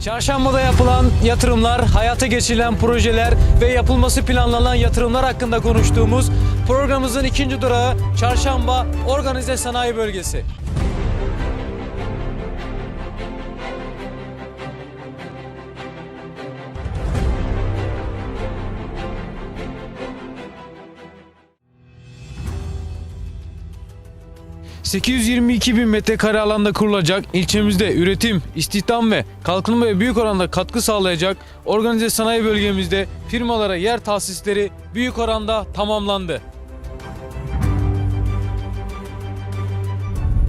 Çarşambada yapılan yatırımlar, hayata geçirilen projeler ve yapılması planlanan yatırımlar hakkında konuştuğumuz programımızın ikinci durağı Çarşamba Organize Sanayi Bölgesi. ...822 bin metrekare alanda kurulacak ilçemizde üretim, istihdam ve kalkınmaya büyük oranda katkı sağlayacak organize sanayi bölgemizde firmalara yer tahsisleri büyük oranda tamamlandı.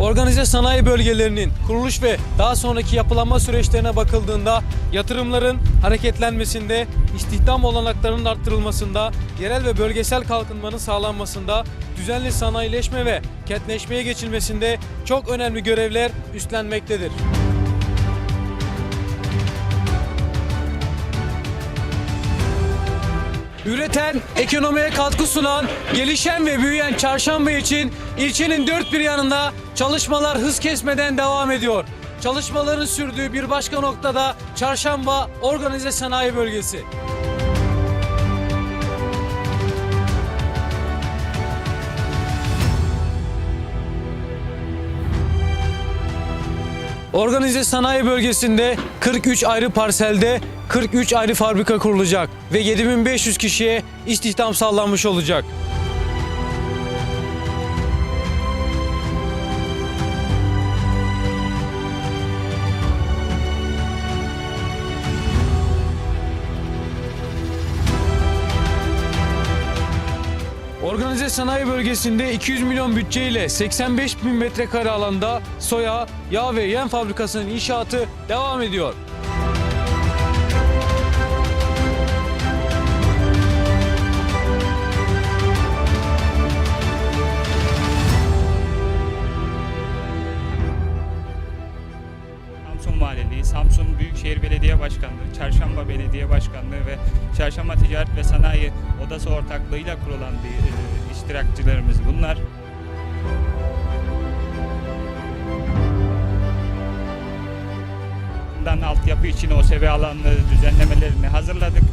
Organize sanayi bölgelerinin kuruluş ve daha sonraki yapılanma süreçlerine bakıldığında yatırımların hareketlenmesinde, istihdam olanaklarının arttırılmasında, yerel ve bölgesel kalkınmanın sağlanmasında, düzenli sanayileşme ve kentleşmeye geçilmesinde çok önemli görevler üstlenmektedir. Üreten, ekonomiye katkı sunan, gelişen ve büyüyen Çarşamba için ilçenin dört bir yanında çalışmalar hız kesmeden devam ediyor. Çalışmaların sürdüğü bir başka noktada Çarşamba Organize Sanayi Bölgesi. Organize sanayi bölgesinde 43 ayrı parselde 43 ayrı fabrika kurulacak ve 7500 kişiye istihdam sağlanmış olacak. Organize sanayi bölgesinde 200 milyon bütçeyle 85 bin metrekare alanda soya, yağ ve yem fabrikasının inşaatı devam ediyor. Samsun Valiliği, Samsun Büyükşehir Belediye Başkanlığı, Çarşamba Belediye Başkanlığı ve Çarşamba Ticaret ve Sanayi Odası ortaklığıyla kurulan bir iştirakçılarımız bunlar. Bundan altyapı için OSB alanları düzenlemelerini hazırladık.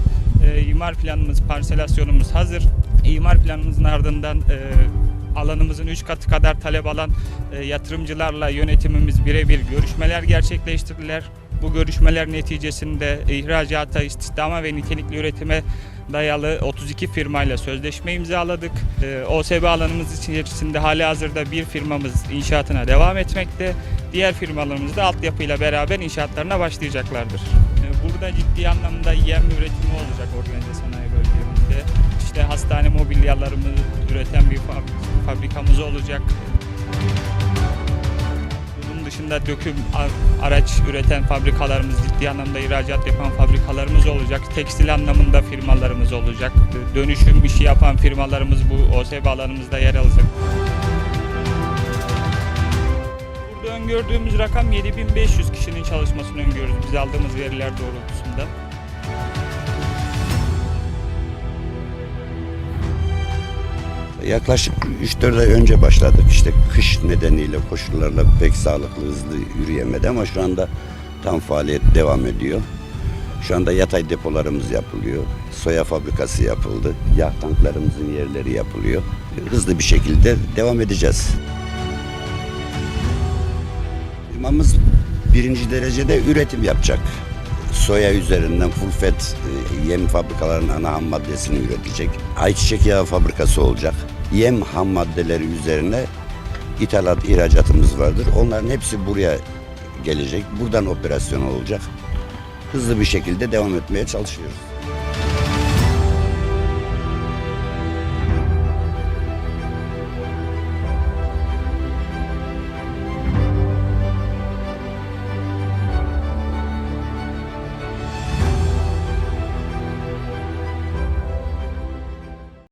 E, imar planımız, parselasyonumuz hazır. İmar planımızın ardından e, alanımızın 3 katı kadar talep alan e, yatırımcılarla yönetimimiz birebir görüşmeler gerçekleştirdiler. Bu görüşmeler neticesinde ihracata, istihdama ve nitelikli üretime dayalı 32 firmayla sözleşme imzaladık. E, OSB alanımız içerisinde hali hazırda bir firmamız inşaatına devam etmekte. Diğer firmalarımız da altyapıyla beraber inşaatlarına başlayacaklardır. E, Burada ciddi anlamda yem üretimi olacak organize sanayi bölgemizde. İşte hastane mobilyalarımı üreten bir fab- fabrikamız olacak. Dışında döküm araç üreten fabrikalarımız, ciddi anlamda ihracat yapan fabrikalarımız olacak. Tekstil anlamında firmalarımız olacak. Dönüşüm işi yapan firmalarımız bu OSB alanımızda yer alacak. Burada öngördüğümüz rakam 7500 kişinin çalışmasını öngörüyoruz biz aldığımız veriler doğrultusunda. Yaklaşık 3-4 ay önce başladık. İşte kış nedeniyle koşullarla pek sağlıklı hızlı yürüyemedi ama şu anda tam faaliyet devam ediyor. Şu anda yatay depolarımız yapılıyor. Soya fabrikası yapıldı. Yağ tanklarımızın yerleri yapılıyor. Hızlı bir şekilde devam edeceğiz. Firmamız birinci derecede üretim yapacak. Soya üzerinden full fat e, yem fabrikalarının ana ham maddesini üretecek. Ayçiçek yağı fabrikası olacak. Yem ham maddeleri üzerine ithalat ihracatımız vardır. Onların hepsi buraya gelecek. Buradan operasyon olacak. Hızlı bir şekilde devam etmeye çalışıyoruz.